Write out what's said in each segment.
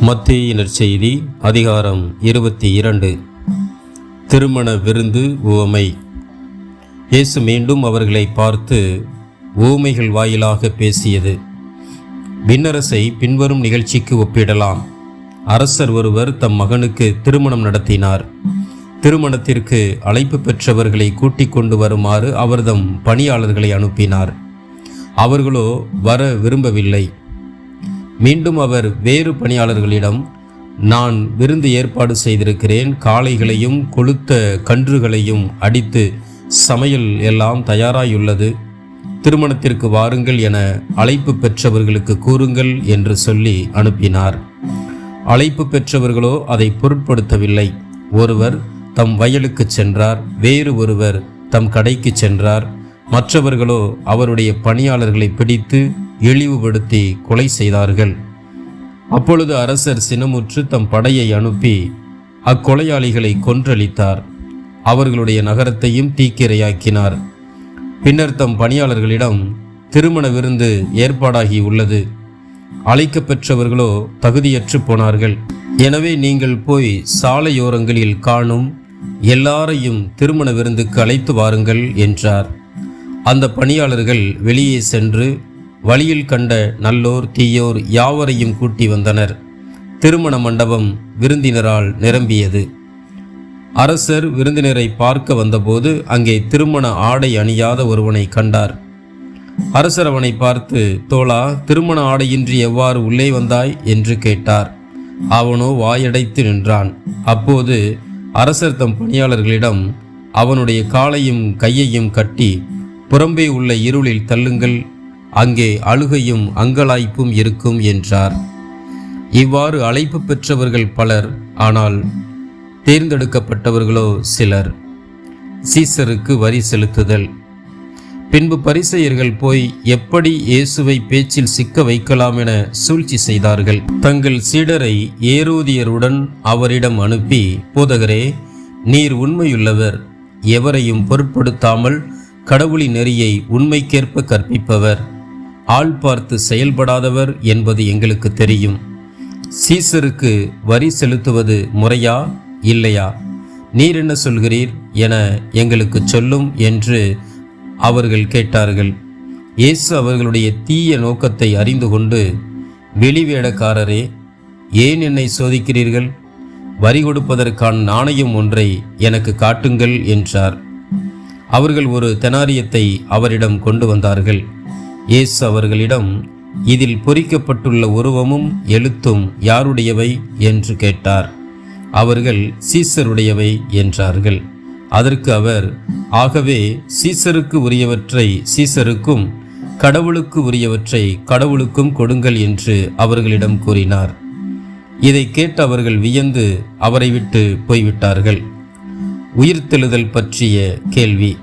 மத்தியினர் செய்தி அதிகாரம் இருபத்தி இரண்டு. திருமண விருந்து உவமை. இயேசு மீண்டும் அவர்களை பார்த்து ஊமைகள் வாயிலாக பேசியது. விண்ணரசை பின்வரும் நிகழ்ச்சிக்கு ஒப்பிடலாம். அரசர் ஒருவர் தம் மகனுக்கு திருமணம் நடத்தினார். திருமணத்திற்கு அழைப்பு பெற்றவர்களை கூட்டிக் கொண்டு வருமாறு அவர்தம் பணியாளர்களை அனுப்பினார். அவர்களோ வர விரும்பவில்லை. மீண்டும் அவர் வேறு பணியாளர்களிடம் நான் விருந்து ஏற்பாடு செய்திருக்கிறேன். காளைகளையும் கொளுத்த கன்றுகளையும் அடித்து சமையல் எல்லாம் தயாராயுள்ளது. திருமணத்திற்கு வாருங்கள் என அழைப்பு பெற்றவர்களுக்கு கூறுங்கள் என்று சொல்லி அனுப்பினார். அழைப்பு பெற்றவர்களோ அதை பொருட்படுத்தவில்லை. ஒருவர் தம் வயலுக்கு சென்றார் வேறு ஒருவர் தம் கடைக்கு சென்றார். மற்றவர்களோ அவருடைய பணியாளர்களை பிடித்து இழிவுபடுத்தி கொலை செய்தார்கள். அப்பொழுது அரசர் சினமுற்று தம் படையை அனுப்பி அக்கொலையாளிகளை கொன்றளித்தார். அவர்களுடைய நகரத்தையும் தீக்கிரையாக்கினார். பின்னர் தம் பணியாளர்களிடம் திருமண விருந்து ஏற்பாடாகி உள்ளது. அழைக்கப்பெற்றவர்களோ தகுதியற்று போனார்கள். எனவே நீங்கள் போய் சாலையோரங்களில் காணும் எல்லாரையும் திருமண விருந்துக்கு அழைத்து வாருங்கள் என்றார். அந்த பணியாளர்கள் வெளியே சென்று வழியில் கண்ட நல்லோர் தீயோர் யாவரையும் கூட்டி வந்தனர். திருமண மண்டபம் விருந்தினரால் நிரம்பியது. அரசர் விருந்தினரை பார்க்க வந்தபோது அங்கே திருமண ஆடை அணியாத ஒருவனை கண்டார். அரசர் அவனை பார்த்து தோழா திருமண ஆடையின்றி எவ்வாறு உள்ளே வந்தாய்? என்று கேட்டார். அவனோ வாயடைத்து நின்றான். அப்போது அரசர் தம் பணியாளர்களிடம் அவனுடைய காலையும் கையையும் கட்டி புறம்பே உள்ள இருளில் தள்ளுங்கள். அங்கே அழுகையும் அங்கலாய்ப்பும் இருக்கும் என்றார். இவ்வாறு அழைப்பு பெற்றவர்கள் பலர் ஆனால் தேர்ந்தெடுக்கப்பட்டவர்களோ சிலர். சீசருக்கு வரி செலுத்துதல். பின்பு பரிசெயர்கள் போய் எப்படி இயேசுவை பேச்சில் சிக்க வைக்கலாம் என சூழ்ச்சி செய்தார்கள். தங்கள் சீடரை ஏரோதியருடன் அவரிடம் அனுப்பி போதகரே நீர் உண்மையுள்ளவர். எவரையும் பொருட்படுத்தாமல் கடவுளின் நெறியை உண்மைக்கேற்ப கற்பிப்பவர். ஆள் பார்த்து செயல்படாதவர் என்பது எங்களுக்கு தெரியும். சீசருக்கு வரி செலுத்துவது முறையா இல்லையா? நீர் என்ன சொல்கிறீர் என எங்களுக்கு சொல்லும் என்று அவர்கள் கேட்டார்கள். இயேசு அவர்களுடைய தீய நோக்கத்தை அறிந்து கொண்டு வெளிவேடக்காரரே ஏன் என்னை சோதிக்கிறீர்கள்? வரி கொடுப்பதற்கான நாணயம் ஒன்றை எனக்கு காட்டுங்கள் என்றார். அவர்கள் ஒரு தெனாரியத்தை அவரிடம் கொண்டு வந்தார்கள். இயேசு அவர்களிடம் இதில் பொறிக்கப்பட்டுள்ள உருவமும் எழுத்தும் யாருடையவை? என்று கேட்டார். அவர்கள் சீசருடையவை என்றார்கள். அதற்கு அவர் ஆகவே சீசருக்கு உரியவற்றை சீசருக்கும் கடவுளுக்கு உரியவற்றை கடவுளுக்கும் கொடுங்கள் என்று அவர்களிடம் கூறினார். இதை கேட்டு அவர்கள் வியந்து அவரை விட்டு போய்விட்டார்கள். உயிர்த்தெழுதல் பற்றிய கேள்வி.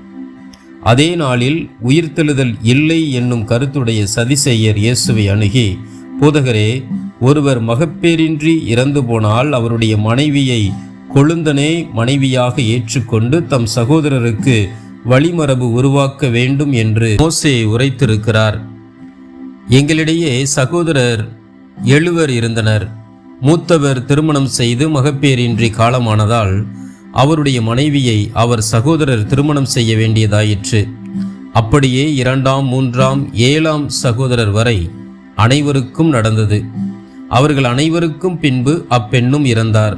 அதே நாளில் உயிர்த்தெழுதல் இல்லை என்னும் கருத்துடைய சதிசெய்யர் இயேசுவை அணுகி போதகரே ஒருவர் மகப்பேரின்றி இறந்து போனால் அவருடைய மனைவியை கொழுந்தனே மனைவியாக ஏற்றுக்கொண்டு தம் சகோதரருக்கு வழிமரபு உருவாக்க வேண்டும் என்று மோசே உரைத்திருக்கிறார். எங்களிடையே சகோதரர் எழுவர் இருந்தனர். மூத்தவர் திருமணம் செய்து மகப்பேரின்றி காலமானதால் அவருடைய மனைவியை அவர் சகோதரர் திருமணம் செய்ய வேண்டியதாயிற்று. அப்படியே இரண்டாம் மூன்றாம் ஏழாம் சகோதரர் வரை அனைவருக்கும் நடந்தது. அவர்கள் அனைவருக்கும் பின்பு அப்பெண்ணும் இறந்தார்.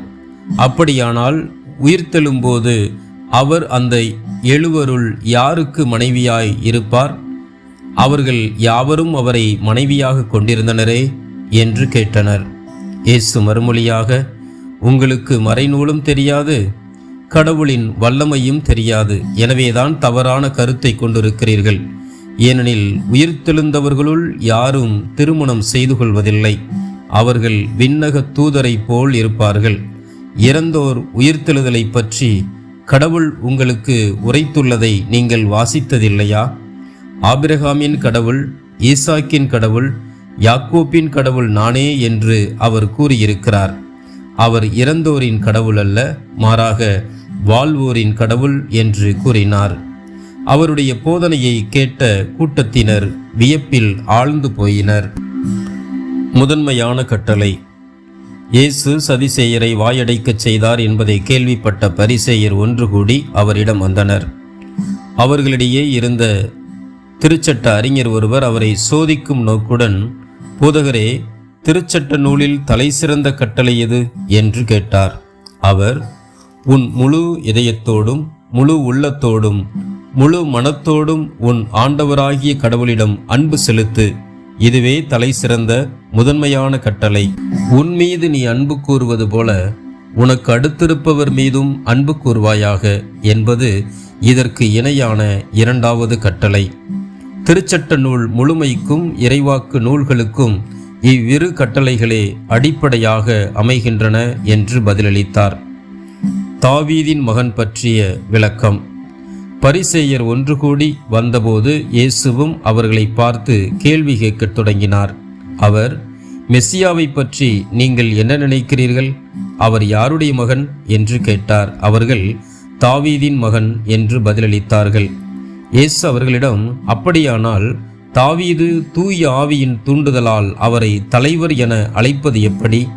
அப்படியானால் உயிர்த்தெழும்போது அவர் அந்த எழுவருள் யாருக்கு மனைவியாய் இருப்பார்? அவர்கள் யாவரும் அவரை மனைவியாக கொண்டிருந்தனரே என்று கேட்டனர். இயேசு மறுமொழியாக உங்களுக்கு மறைநூலும் தெரியாது கடவுளின் வல்லமையும் தெரியாது. எனவேதான் தவறான கருத்தை கொண்டிருக்கிறீர்கள். ஏனெனில் உயிர்த்தெழுந்தவர்களுள் யாரும் திருமணம் செய்து கொள்வதில்லை. அவர்கள் விண்ணக தூதரைப் போல் இருப்பார்கள். இறந்தோர் உயிர்த்தெழுதலை பற்றி கடவுள் உங்களுக்கு உரைத்துள்ளதை நீங்கள் வாசித்ததில்லையா? ஆபிரகாமின் கடவுள் ஈசாக்கின் கடவுள் யாக்கோப்பின் கடவுள் நானே என்று அவர் கூறியிருக்கிறார். அவர் இறந்தோரின் கடவுள் அல்ல மாறாக வாழ்வோரின் கடவுள் என்று கூறினார். அவருடைய போதனையை கேட்ட கூட்டத்தினர் வியப்பில் ஆழ்ந்து போயினர். முதன்மையான கட்டளை இயேசு சதிசேயரை வாயடைக்கச் செய்தார் என்பதை கேள்விப்பட்ட பரிசேயர் ஒன்று கூடி அவரிடம் வந்தனர். அவர்களிடையே இருந்த திருச்சட்ட அறிஞர் ஒருவர் அவரை சோதிக்கும் நோக்குடன் போதகரே திருச்சட்ட நூலில் தலை சிறந்த கட்டளை எது? என்று கேட்டார். அவர் உன் முழு இதயத்தோடும் முழு உள்ளத்தோடும் முழு மனத்தோடும் உன் ஆண்டவராகிய கடவுளிடம் அன்பு செலுத்து. இதுவே தலை சிறந்த முதன்மையான கட்டளை. உன் மீது நீ அன்பு கூறுவது போல உனக்கு அடுத்திருப்பவர் மீதும் அன்பு கூறுவாயாக என்பது இதற்கு இணையான இரண்டாவது கட்டளை. திருச்சட்ட நூல் முழுமைக்கும் இறைவாக்கு நூல்களுக்கும் இவ்விரு கட்டளைகளே அடிப்படையாக அமைகின்றன என்று பதிலளித்தார். தாவீதின் மகன் பற்றிய விளக்கம். பரிசேயர் ஒன்று கூடி வந்தபோது இயேசுவும் அவர்களை பார்த்து கேள்வி கேட்கத் தொடங்கினார். அவர் மெஸ்ஸியாவை பற்றி நீங்கள் என்ன நினைக்கிறீர்கள்? அவர் யாருடைய மகன்? என்று கேட்டார். அவர்கள் தாவீதின் மகன் என்று பதிலளித்தார்கள். இயேசு அவர்களிடம் அப்படியானால் தாவீது தூய ஆவியின் தூண்டுதலால் அவரை தலைவர் என அழைப்பது எப்படி?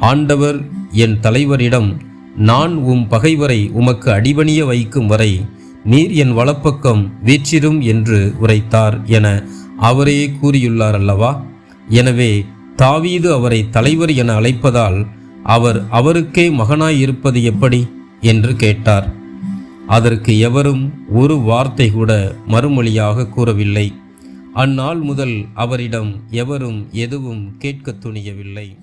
ஆண்டவர் என் தலைவரிடம் நான் உம் பகைவரை உமக்கு அடிபணிய வைக்கும் வரை நீர் என் வலப்பக்கம் வீற்றிரும் என்று உரைத்தார் என அவரே கூறியுள்ளார் அல்லவா? எனவே தாவீது அவரை தலைவர் என அழைப்பதால் அவர் அவருக்கே மகனாய் இருப்பது எப்படி? என்று கேட்டார். அதற்கு எவரும் ஒரு வார்த்தை கூட மறுமொழியாக கூறவில்லை. அந்நாள் முதல் அவரிடம் எவரும் எதுவும் கேட்கத் துணியவில்லை.